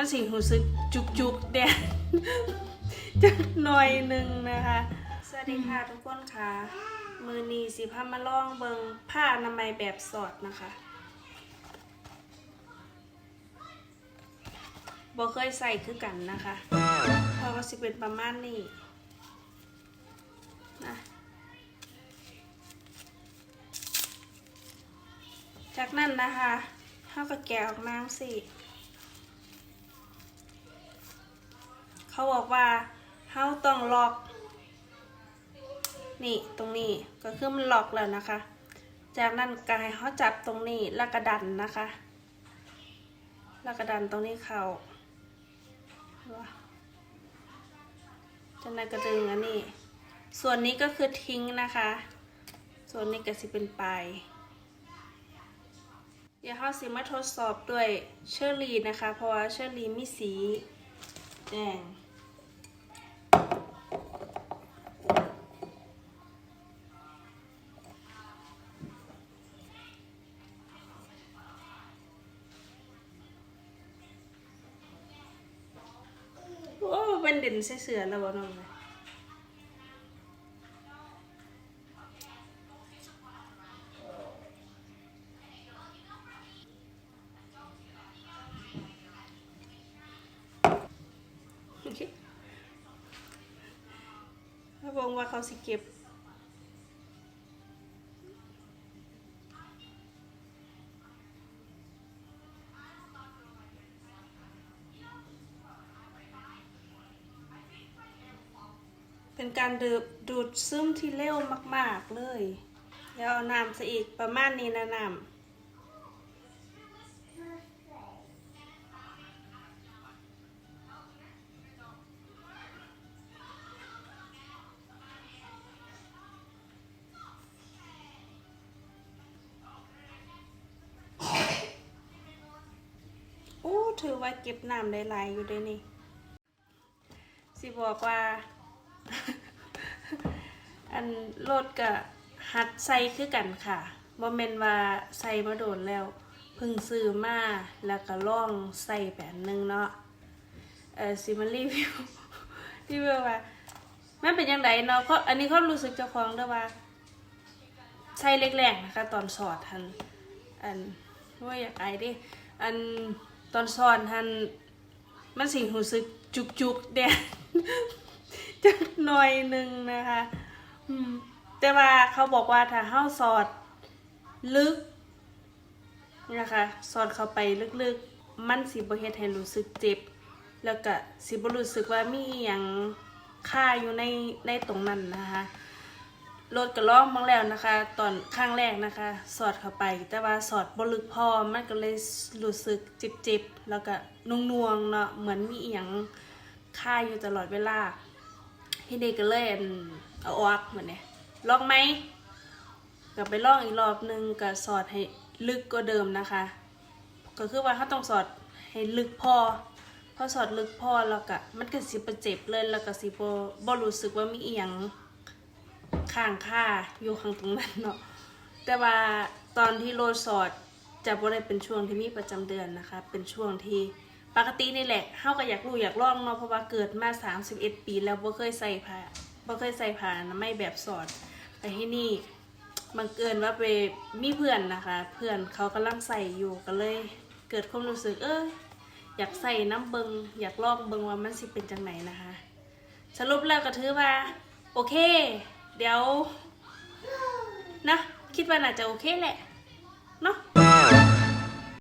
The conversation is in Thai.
มันสิรู้สึกจุกจุกๆแดนจักหน่อยหนึ่งนะคะ สวัสดีค่ะทุกคนค่ะ มือนีสิพามาลองเบิงผ้าอนามัยแบบสอดนะคะบ่เคยใส่คือกันนะคะพราะว่าสิเป็นประมาณนี้นะจากนั้นนะคะเขาก็แกะออกมาสิ เขาบอกว่าเขาต้องล็อก นี่ตรงนี้ก็คือมันล็อกแล้วนะคะ จากนั้นก็ให้เขาจับตรงนี้แล้วก็ดันนะคะ แล้วก็ดันตรงนี้เขาจากนั้นก็ดึงอันนี้ ส่วนนี้ก็คือทิ้งนะคะ ส่วนนี้ก็สิเป็นปลายเดี๋ยวเราสิมาทดสอบด้วยเชอร์รี่นะคะ เพราะว่าเชอร์รี่มีสีแดง เด่นใส่เสือแล้วบ่น้องเลยโอเคแล้วบอกว่าเขาสิเก็บ เป็นการดูดดูดซึมที่เร็วมาก ๆ เลยแล้วเอาน้ำใส่อีกประมาณนี้นะน้ำโอ้ถือว่าเก็บน้ำได้หลายอยู่ด้วยนี่ สิบอกว่า อันโลดกับหัดใส่คือกันค่ะบ่แม่นว่าใส่มาโดนแล้วเพิ่งซื้อมาแล้วก็ลองใส่แบบนึงเนาะเออสิมารีวิวรีวิวว่ามันเป็นยังไงเนาะก็อันนี้เขารู้สึกเจ้าของด้วยว่าใส่เล็กๆนะคะตอนสอดทันอันว่าอยากไอเดิอันตอนสอนทันมันสิ่งรู้สึกจุกจุกๆแดน จักหน่อยหนึ่งนะคะ อืม แต่ว่าเขาบอกว่าถ้าเฮาสอดลึกนะคะสอดเข้าไปลึกๆ มันสิบ่เฮ็ดให้รู้สึกเจ็บ แล้วก็สิบ่รู้สึกว่ามีอหยังค่าอยู่ในในตรงนั้นนะคะรถก็ลองมองแล้วนะคะ ตอนข้างแรกนะคะ สอดเข้าไป แต่ว่าสอดบ่ลึกพอมันก็เลยรู้สึกเจ็บๆแล้วก็นุ่งๆเนาะเหมือนมีอีหยังค่าอยู่ตลอดเวลา พี่เด็กก็เลยอั่นเอาออกเหมือนเนี่ยลองไหมกลับไปลองอีกรอบนึงก็สอดให้ลึกกว่าเดิมนะคะ ก็คือว่าเขาต้องสอดให้ลึกพอพอสอดลึกพอแล้วก็มันก็สิบ่เจ็บเลยแล้วก็สิบบ่รู้สึกว่ามีเอียงข้างค่าอยู่ข้างตรงนั้นเนาะแต่ว่าตอนที่โลดสอดจะบ่ได้เป็นช่วงที่มีประจำเดือนนะคะ เป็นช่วงที่ ปกตินี่แหละเฮาก็อยากรู้อยากลองเนาะเพราะว่าเกิดมา31 ปีแล้วบ่เคยใส่ผ้าบ่เคยใส่ผ้าอนามัยแบบสอด แต่ที่นี่บังเอิญว่าไปมีเพื่อนนะคะ เพื่อนเขากำลังใส่อยู่ก็เลย เกิดความรู้สึกเอออยากใส่น้ำเบิงอยากลองเบิงว่ามันสิเป็นจังไหนนะคะ สรุปแล้วก็ถือว่า โอเค เดี๋ยวนะคิดว่าน่าจะโอเคแหละเนาะ